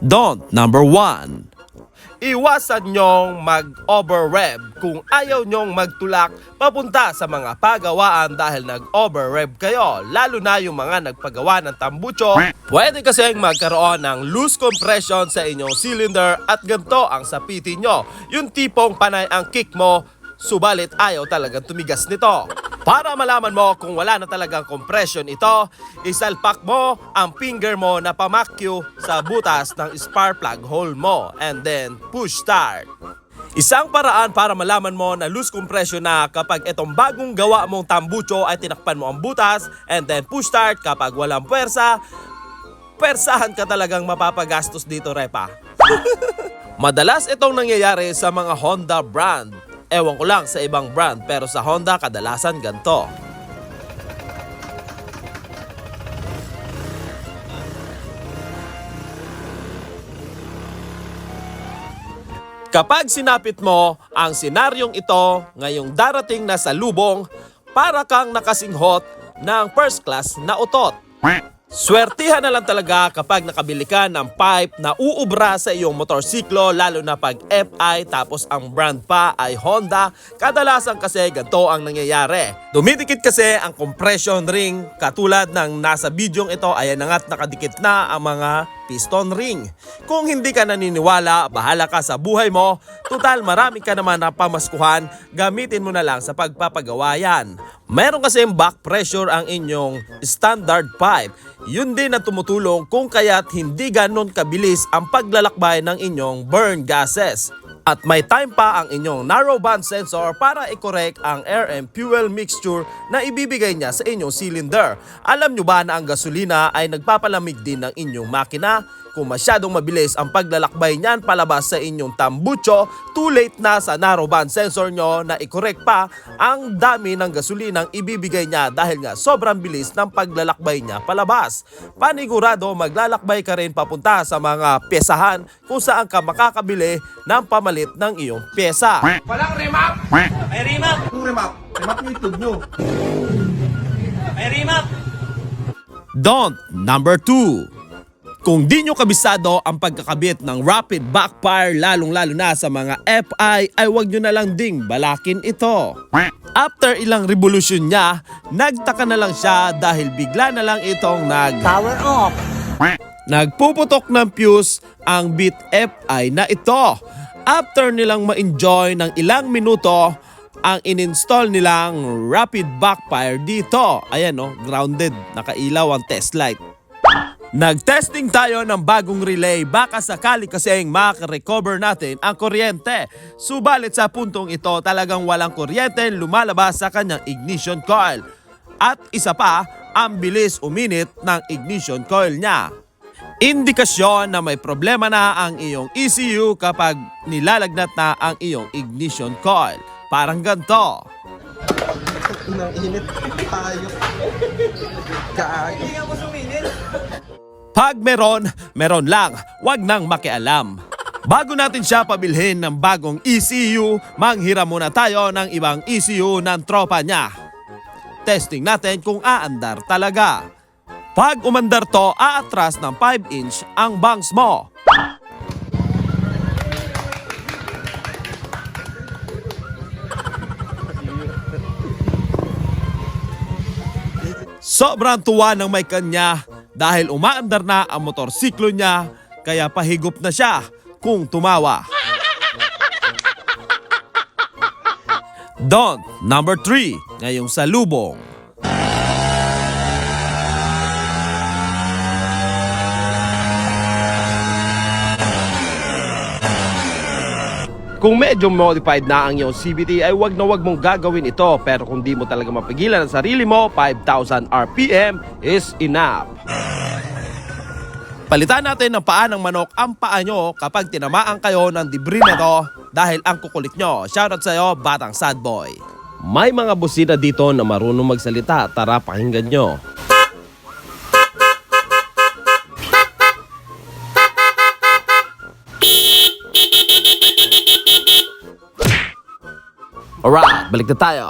Don't number 1. Iwasan nyong mag-over-rev kung ayaw nyong magtulak papunta sa mga pagawaan dahil nag-over-rev kayo, lalo na yung mga nagpagawa ng tambucho. Pwede kasing magkaroon ng loose compression sa inyong cylinder at ganito ang sapitin nyo. Yung tipong panay ang kick mo, subalit ayaw talagang tumigas nito. Para malaman mo kung wala na talagang compression ito, isalpak mo ang finger mo na pamakyo sa butas ng spark plug hole mo and then push start. Isang paraan para malaman mo na loose compression na kapag itong bagong gawa mong tambucho ay tinakpan mo ang butas and then push start kapag walang puwersa, persahan ka talagang mapapagastos dito, Repa. Madalas itong nangyayari sa mga Honda brand. Ewan ko lang sa ibang brand pero sa Honda kadalasan ganito. Kapag sinapit mo ang senaryong ito ngayong darating na sa lubong, para kang nakasinghot ng first class na utot. Swertihan na lang talaga kapag nakabili ka ng pipe na uubra sa iyong motorsiklo lalo na pag FI tapos ang brand pa ay Honda. Kadalasan kasi ganito ang nangyayari. Dumidikit kasi ang compression ring katulad ng nasa bidyong ito ay nangat nakadikit na ang mga piston ring. Kung hindi ka naniniwala, bahala ka sa buhay mo. Total marami ka naman na pamaskuhan, gamitin mo na lang sa pagpapagawa yan. Meron kasi back pressure ang inyong standard pipe. Yun din ang tumutulong kung kaya't hindi ganon kabilis ang paglalakbay ng inyong burn gases. At may time pa ang inyong narrowband sensor para i-correct ang air and fuel mixture na ibibigay niya sa inyong cylinder. Alam nyo ba na ang gasolina ay nagpapalamig din ng inyong makina? Kung masyadong mabilis ang paglalakbay niyan palabas sa inyong tambucho, too late na sa narrowband sensor nyo na i-correct pa ang dami ng gasolinang ibibigay niya dahil nga sobrang bilis ng paglalakbay niya palabas. Panigurado maglalakbay ka rin papunta sa mga pesahan kung saan ka makakabili ng pamalit ng iyong pyesa. Walang remap! May remap! Yung remap, remap yung itlog nyo. May remap! Don't number 2. Kung di nyo kabisado ang pagkakabit ng rapid backfire lalong-lalo na sa mga FI ay wag nyo na lang ding balakin ito. After ilang revolusyon niya, nagtaka na lang siya dahil bigla na lang itong nag Power off! Nagpuputok ng fuse ang bit FI na ito. After nilang ma-enjoy ng ilang minuto, ang ininstall nilang rapid backfire dito. Ayan no, grounded, nakailaw ang test light. Nag-testing tayo ng bagong relay baka sakali kasing makarecover natin ang kuryente. Subalit sa puntong ito talagang walang kuryente lumalabas sa kanyang ignition coil. At isa pa, ang bilis uminit ng ignition coil niya. Indikasyon na may problema na ang iyong ECU kapag nilalagnat na ang iyong ignition coil. Parang init tayo. Kaayo. Pag meron, meron lang. Huwag nang makialam. Bago natin siya pabilhin ng bagong ECU, manghiram muna tayo ng ibang ECU ng tropa niya. Testing natin kung aandar talaga. Pag umandar to, aatras ng 5 inch ang bangs mo. Sobrang tuwa ng may kanya dahil umaandar na ang motorsiklo niya kaya pahigop na siya kung tumawa. Don't number 3 ngayong salubong. Kung medyo modified na ang iyong CVT ay wag na wag mong gagawin ito pero kung di mo talaga mapigilan ang sarili mo, 5,000 RPM is enough. Palitan natin ng paa ng manok ang paa nyo kapag tinamaan kayo ng debris na to dahil ang kukulit nyo. Shoutout sa'yo, Batang Sad Boy. May mga busina dito na marunong magsalita. Tara, pakinggan nyo. Alright, balik na tayo.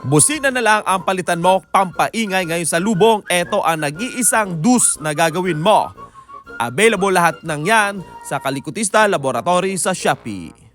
Busina na lang ang palitan mo pampaingay ngayon sa lubong. Ito ang nag-iisang dus na gagawin mo. Available lahat ng yan sa Kalikutista Laboratory sa Shopee.